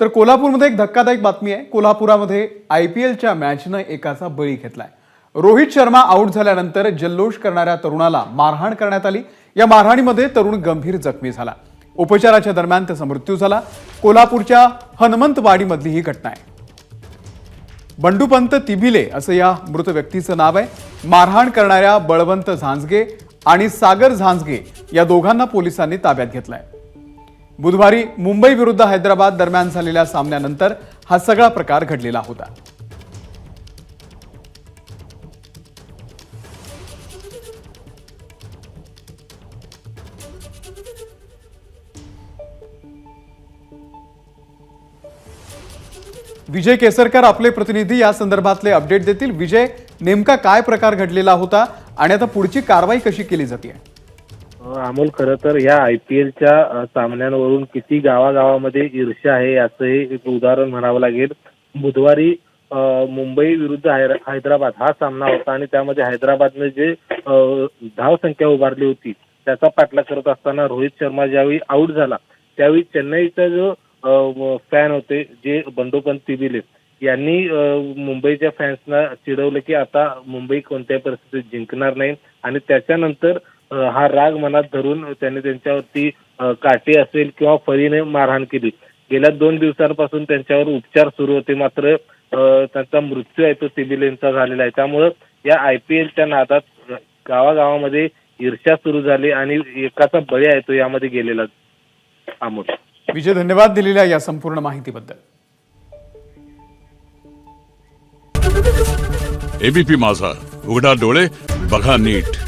तर कोल्हापूरमध्ये एक धक्कादायक बातमी आहे. कोल्हापुरामध्ये आय पी एलच्या मॅचनं एकाचा बळी घेतलाय. रोहित शर्मा आऊट झाल्यानंतर जल्लोष करणाऱ्या तरुणाला मारहाण करण्यात आली. या मारहाणीमध्ये तरुण गंभीर जखमी झाला. उपचाराच्या दरम्यान त्याचा मृत्यू झाला. कोल्हापूरच्या हनुमंतवाडीमधली ही घटना आहे. बंडूपंत तिबिले असं या मृत व्यक्तीचं नाव आहे. मारहाण करणाऱ्या बळवंत झांजगे आणि सागर झांजगे या दोघांना पोलिसांनी ताब्यात घेतलाय. बुधवारी मुंबई विरुद्ध हैदराबाद दरम्यान झालेल्या सामन्यानंतर हा सगळा प्रकार घडलेला होता. विजय केसरकर आपले प्रतिनिधी या संदर्भातले अपडेट देतील. विजय नेमका काय प्रकार घडलेला होता आणि आता पुढची कारवाई कशी केली जाते? अमोल खरं तर या आय पी एलच्या सामन्यांवरून किती गावागावामध्ये ईर्ष्या आहे याचं हे एक उदाहरण म्हणावं लागेल. बुधवारी मुंबई विरुद्ध हैदराबाद हा सामना होता आणि त्यामध्ये हैदराबादने जे धाव धावसंख्या उभारली होती त्याचा पाठलाग करत असताना रोहित शर्मा ज्यावेळी आऊट झाला त्यावेळी चेन्नईचा जो फॅन होते जे बंडोपंत तिबिले यांनी मुंबईच्या फॅन्सना चिडवलं की आता मुंबई कोणत्याही परिस्थितीत जिंकणार नाही आणि त्याच्यानंतर हा राग मनात धरून त्यांनी त्यांच्यावरती काठी असेल किंवा फळीने मारहाण केली. गेल्या दोन दिवसांपासून त्यांच्यावर उपचार सुरू होते. मात्र त्यांचा मृत्यू आहे तो तिबिलेंचा झालेला आहे. त्यामुळं या आय पी एलच्या नादात गावागावामध्ये ईर्ष्या सुरू झाली आणि एकाचा बळी आहे तो यामध्ये गेलेला. अमोल. विजय धन्यवाद दिलेल्या या संपूर्ण माहितीबद्दल. एबीपी माझा. उघडा डोळे बघा नीट.